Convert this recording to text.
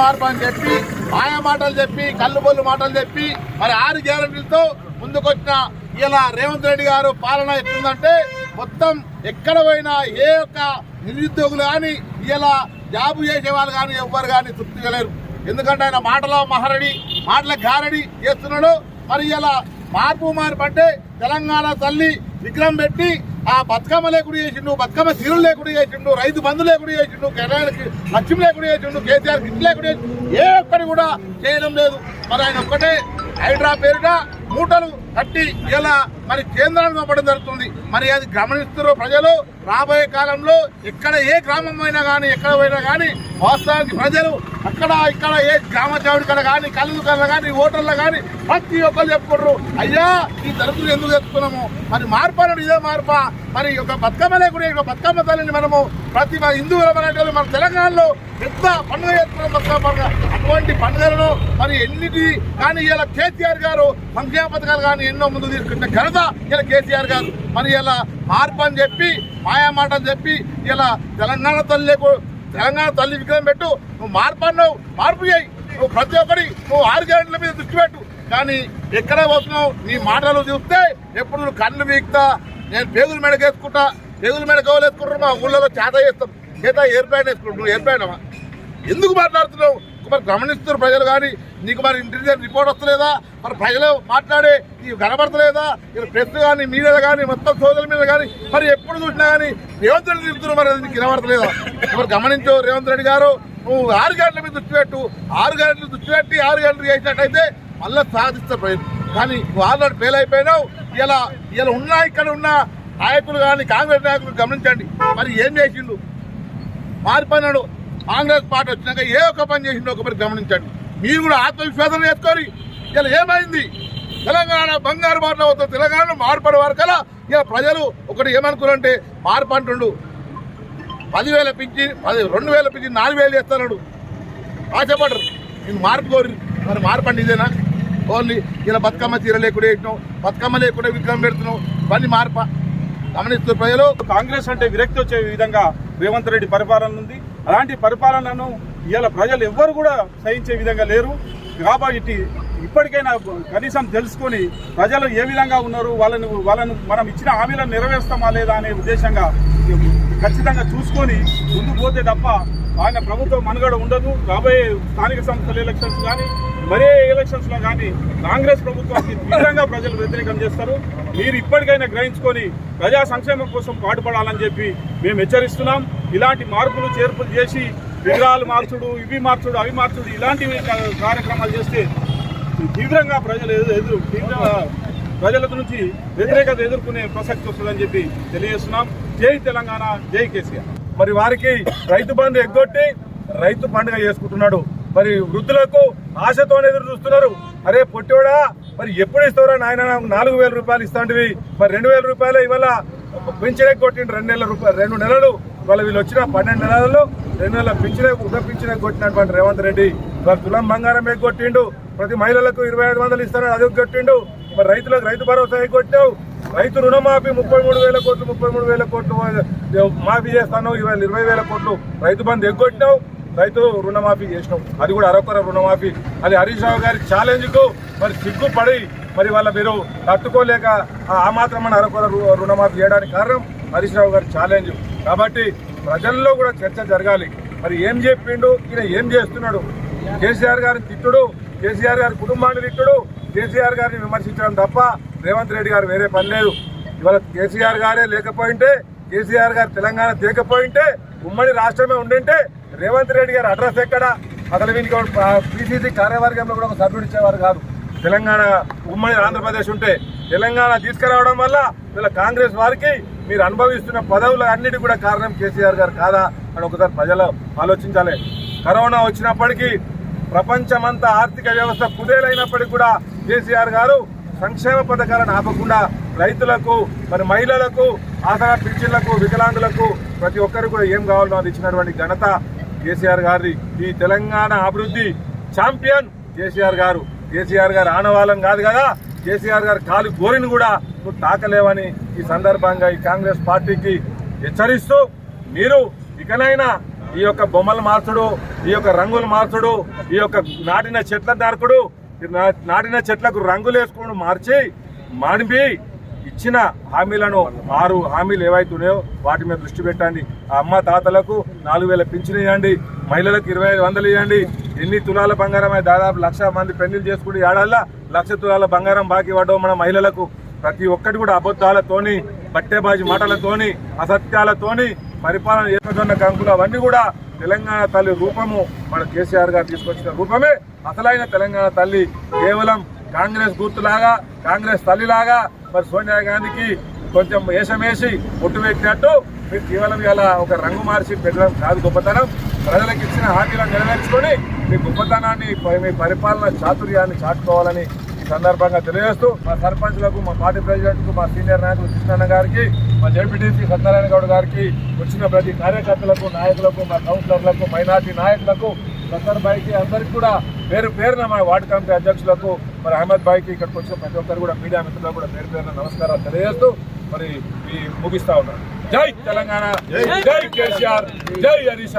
మార్పు అని చెప్పి మాయ మాటలు చెప్పి కళ్ళు బొల్లు మాటలు చెప్పి మరి ఆరు గ్యారంటీలతో ముందుకొచ్చిన ఇలా రేవంత్ రెడ్డి గారు పాలన ఎట్లుందంటే మొత్తం ఎక్కడ పోయినా ఏ ఒక్క నిరుద్యోగులు కానీ ఇలా జాబు చేసే వాళ్ళు కానీ ఎవ్వరు కానీ తృప్తిగా లేరు ఎందుకంటే ఆయన మాటల మహారడి మాటల గారడి చేస్తున్నాడు. మరి ఇలా మార్పు మార్పు అంటే తెలంగాణ తల్లి విగ్రహం పెట్టి ఆ బతుకమ్మ లేకుండా చేసిండు బతుకమ్మ తీరులు లేకుండా చేసిండు రైతు బంధు లేకుండా చేసిండు కేరళకి లక్ష్మి లేకుండా చేసిండు కేసీఆర్ కిట్ లేకుండా ఏ ఒక్కటి కూడా చేయడం లేదు. మరి ఆయన ఒక్కటే హైడ్రా పేరిట మూటలు కట్టి ఇలా మరి కేంద్రాన్ని పంపడం జరుగుతుంది. మరి అది గమనిస్తున్న ప్రజలు? రాబోయే కాలంలో ఎక్కడ ఏ గ్రామం అయినా కానీ ఎక్కడ పోయినా కానీ వాస్తవానికి ప్రజలు అక్కడ ఇక్కడ ఏ గ్రామ చావుడి కానీ కళ్ళు కళ్ళ కానీ ఓటర్లు కానీ ప్రతి ఒక్కరు చెప్పుకుంటారు అయ్యా ఈ తరపులు ఎందుకు చెప్తున్నాము? మరి మార్పు అన్నాడు ఇదే మార్పా. మరి ఒక బతుకమ్మ లేకుండా ఒక బతుకమ్మ తల్లిని మనము ప్రతి మన హిందువుల మన మన తెలంగాణలో పెద్ద పండుగ చేస్తున్నాం బతుకమ్మ పండుగ. అటువంటి పండుగలను మరి ఎన్నిటి కానీ ఇలా కేసీఆర్ గారు సంక్షేమ పథకాలు కానీ ఎన్నో ముందు తీసుకుంటే ఘనత ఇలా కేసీఆర్ గారు. మరి ఇలా మార్పు అని చెప్పి మాయామాట అని చెప్పి ఇలా తెలంగాణ తల్లి తెలంగాణ తల్లి విగ్రహం పెట్టు నువ్వు మార్పు అన్నావు మార్పు చేయి. నువ్వు ప్రతి ఒక్కరి నువ్వు ఆరు మీద దృష్టి పెట్టు. కానీ ఎక్కడ పోతున్నావు? నీ మాటలు చూస్తే ఎప్పుడు నువ్వు కళ్ళు వీక్తా. నేను పేగుల మెడకేసుకుంటా పేగుల మెడ వేసుకుంటారు మా ఊళ్ళో చేత చేస్తాం. చేత ఏర్పాటు వేసుకుంటాం నువ్వు ఎయిర్ప్లైన్ ఎందుకు మాట్లాడుతున్నావు? మరి గమనిస్తున్న ప్రజలు కానీ? నీకు మరి ఇంటెలిజెన్స్ రిపోర్ట్ వస్తలేదా? మరి ప్రజలు మాట్లాడే నీకు కనబడతలేదా? ఇక్కడ ప్రెస్ కానీ మీడియాలో కానీ మొత్తం సోదరుల మీద కానీ మరి ఎప్పుడు చూసినా కానీ రేవంత్ రెడ్డి చెప్తున్నారు మరి అది నీకు కనబడతలేదా మరి గమనించు రేవంత్ రెడ్డి గారు నువ్వు ఆరు గంటల మీద దృష్టి పెట్టు. ఆరు గంటలు దృష్టి పెట్టి ఆరు గంటలు చేసినట్టయితే మళ్ళీ సాధిస్తారు ప్రజలు. కానీ నువ్వు ఆల్రెడీ ఫెయిల్ అయిపోయినావు. ఇలా ఇలా ఉన్న ఇక్కడ ఉన్న నాయకులు కానీ కాంగ్రెస్ నాయకులు గమనించండి. మరి ఏం చేసిండు? మారిపోయినాడు. కాంగ్రెస్ పార్టీ వచ్చినాక ఏ ఒక్క పని చేసిండో ఒకరి గమనించండి. మీరు కూడా ఆత్మవిశ్వాసం చేసుకొని ఇలా ఏమైంది? తెలంగాణ బంగారు బాటలో వద్ద తెలంగాణ మార్పడి వరకలా ఇక ప్రజలు ఒకటి ఏమనుకున్నారంటే మార్పు అంటుండు పదివేల పిచ్చి పది రెండు వేల పిచ్చి నాలుగు వేలు చేస్తున్నాడు ఆశపడరు. నేను మార్పు కోరి మరి మార్పు అంటే ఇదేనా? ఓన్లీ ఇలా బతుకమ్మ చీర లేకుండా వేసినావు బతుకమ్మ లేకుండా విగ్రహం పెడుతున్నావు ఇవన్నీ మార్ప? గమనిస్తున్న ప్రజలు? కాంగ్రెస్ అంటే విరక్తి వచ్చే విధంగా రేవంత్ రెడ్డి పరిపాలన ఉంది. అలాంటి పరిపాలనను ఇవాళ ప్రజలు ఎవ్వరు కూడా సహించే విధంగా లేరు. కాబట్టి ఇప్పటికైనా కనీసం తెలుసుకొని ప్రజలు ఏ విధంగా ఉన్నారు వాళ్ళని వాళ్ళను మనం ఇచ్చిన హామీలను నెరవేరుస్తామా లేదా అనే ఉద్దేశంగా ఖచ్చితంగా చూసుకొని ముందుకు పోతే తప్ప ఆయన ప్రభుత్వం మనుగడ ఉండదు. రాబోయే స్థానిక సంస్థల ఎలక్షన్స్ కానీ మరే ఎలక్షన్స్లో కానీ కాంగ్రెస్ ప్రభుత్వానికి తీవ్రంగా ప్రజలు వ్యతిరేకం చేస్తారు. మీరు ఇప్పటికైనా గ్రహించుకొని ప్రజా సంక్షేమం కోసం పాటుపడాలని చెప్పి మేము హెచ్చరిస్తున్నాం. ఇలాంటి మార్పులు చేర్పులు చేసి విగ్రహాలు మార్చుడు ఇవి మార్చుడు అవి మార్చుడు ఇలాంటివి కార్యక్రమాలు చేస్తే తీవ్రంగా ప్రజలు ఎదురు తీవ్ర ప్రజల నుంచి వ్యతిరేకత ఎదుర్కొనే ప్రసక్తి వస్తుందని చెప్పి తెలియజేస్తున్నాం. జై తెలంగాణ జై కేసీఆర్. మరి వారికి రైతు బంధు ఎగ్గొట్టి రైతు పండుగ చేసుకుంటున్నాడు. మరి వృద్ధులకు ఆశతో ఎదురు చూస్తున్నారు. అరే పొట్టోడా మరి ఎప్పుడు ఇస్తారా నాయన? నాలుగు వేల రూపాయలు ఇస్తాంటివి. మరి రెండు వేల రూపాయలు ఇవాళ పింఛన్ కొట్టిండు రెండు నెలల రూపాయలు రెండు నెలలు ఇవాళ వీళ్ళు వచ్చిన పన్నెండు నెలల్లో రెండు నెలల పింఛనే ఉప పింఛనే కొట్టినటువంటి రేవంత్ రెడ్డి. ఇవాళ తులం బంగారం ఎగ్గొట్టిండు ప్రతి మహిళలకు ఇరవై ఐదు వందలు ఇస్తారని అది కొట్టిండు. మరి రైతులకు రైతు భరోసా ఎగ్గొట్టావు రైతు రుణమాఫీ ముప్పై మూడు వేల కోట్లు ముప్పై మూడు వేల కోట్లు మాఫీ చేస్తాను ఇవాళ ఇరవై వేల కోట్లు రైతు బంధు ఎగ్గొట్టావు రైతు రుణమాఫీ చేసినాం అది కూడా అరొకర రుణమాఫీ. అది హరీష్ రావు గారి ఛాలెంజ్కు మరి సిగ్గుపడి మరి వాళ్ళ మీరు తట్టుకోలేక ఆ- ఆ మాత్రం అరొకర రు- రుణమాఫీ చేయడానికి కారణం హరీష్ రావు గారి ఛాలెంజ్ కాబట్టి ప్రజల్లో కూడా చర్చ జరగాలి. మరి ఏం చెప్పిండు? ఈయన ఏం చేస్తున్నాడు? కేసీఆర్ గారిని తిట్టుడు కేసీఆర్ గారి కుటుంబాన్ని తిట్టుడు కేసీఆర్ గారిని విమర్శించడం తప్ప రేవంత్ రెడ్డి గారు వేరే పని లేదు. ఇవాళ కేసీఆర్ గారే లేకపోయింటే కేసీఆర్ గారు తెలంగాణ తీయకపోయింటే ఉమ్మడి రాష్ట్రమే ఉండింటే రేవంత్ రెడ్డి గారి అడ్రస్ ఎక్కడ? అసలు వీనికి పిసిసి కార్యవర్గంలో కూడా ఒక సభ్యుడు ఇచ్చేవారు కాదు. తెలంగాణ ఉమ్మడి ఆంధ్రప్రదేశ్ ఉంటే తెలంగాణ తీసుకురావడం వల్ల వీళ్ళ కాంగ్రెస్ వారికి మీరు అనుభవిస్తున్న పదవులు అన్నిటి కూడా కారణం కేసీఆర్ గారు కాదా అని ఒకసారి ప్రజలు ఆలోచించాలి. కరోనా వచ్చినప్పటికీ ప్రపంచమంతా ఆర్థిక వ్యవస్థ కుదేలైనప్పటికీ కూడా కేసీఆర్ గారు సంక్షేమ పథకాలను ఆపకుండా రైతులకు మరి మహిళలకు ఆసరా పింఛన్లకు వికలాంగులకు ప్రతి ఒక్కరికి కూడా ఏం కావాలో అది ఇచ్చినటువంటి ఘనత కేసీఆర్ గారి ఈ తెలంగాణ అభివృద్ధి ఛాంపియన్ కేసీఆర్ గారు. కేసీఆర్ గారు ఆనవాళ్ళం కాదు కదా. కేసీఆర్ గారు కాలు గోరిని కూడా నువ్వు తాకలేవని ఈ సందర్భంగా ఈ కాంగ్రెస్ పార్టీకి హెచ్చరిస్తూ మీరు ఇకనైనా ఈ యొక్క బొమ్మలు మార్చుడు ఈ యొక్క రంగులు మార్చుడు ఈ యొక్క నాటిన చెట్ల నరకుడు ఈ నా- నాటిన చెట్లకు రంగులు వేసుకుని మార్చి మాడిపి ఇచ్చిన హామీలను ఆరు హామీలు ఏవైతే ఉన్నాయో వాటి మీద దృష్టి పెట్టండి. ఆ అమ్మ తాతలకు నాలుగు వేల పింఛన్ ఇవ్వండి మహిళలకు ఇరవై ఐదు వందలు ఇవ్వండి ఎన్ని తులాల బంగారమే దాదాపు లక్ష మంది పెళ్ళిళ్ళు చేసుకుంటే ఏడాదిలా లక్ష తులాల బంగారం బాకీ పడ్డావు మన మహిళలకు. ప్రతి ఒక్కటి కూడా అబద్ధాలతోని బట్టేబాజీ మాటలతోని అసత్యాలతోని పరిపాలన చేస్తున్న కంకులు అవన్నీ కూడా తెలంగాణ తల్లి రూపము. మన కేసీఆర్ గారు తీసుకొచ్చిన రూపమే అసలైన తెలంగాణ తల్లి. కేవలం కాంగ్రెస్ గుర్తులాగా కాంగ్రెస్ తల్లిలాగా మరి సోనియా గాంధీకి కొంచెం వేషమేసి ఒట్టు పెట్టినట్టు మీరు కేవలం ఇలా ఒక రంగు మార్చి పెట్టడం కాదు గొప్పతనం. ప్రజలకు ఇచ్చిన హామీలను నెరవేర్చుకొని మీ గొప్పతనాన్ని మీ పరిపాలన చాతుర్యాన్ని చాటుకోవాలని ఈ సందర్భంగా తెలియజేస్తూ మా సర్పంచ్లకు మా పార్టీ ప్రెసిడెంట్కు మా సీనియర్ నాయకులు కృష్ణన్న గారికి మా జడ్పీటీసీ సత్యనారాయణ గౌడ్ గారికి వచ్చిన ప్రతి కార్యకర్తలకు నాయకులకు మా కౌన్సిలర్లకు మైనార్టీ నాయకులకు సత్తర్ బాయ్కి అందరికి కూడా పేరు పేరున మా వార్డు కమిటీ అధ్యక్షులకు మరి అహ్మద్ బాయ్కి ఇక్కడికి వచ్చిన ప్రతి ఒక్కరు కూడా మీడియా మిత్రులకు కూడా పేరు పేరున నమస్కారాలు తెలియజేస్తూ మరి ఈ ముగిస్తా ఉన్నాను. జై తెలంగాణ! జై! కేసీఆర్! జై హరీష్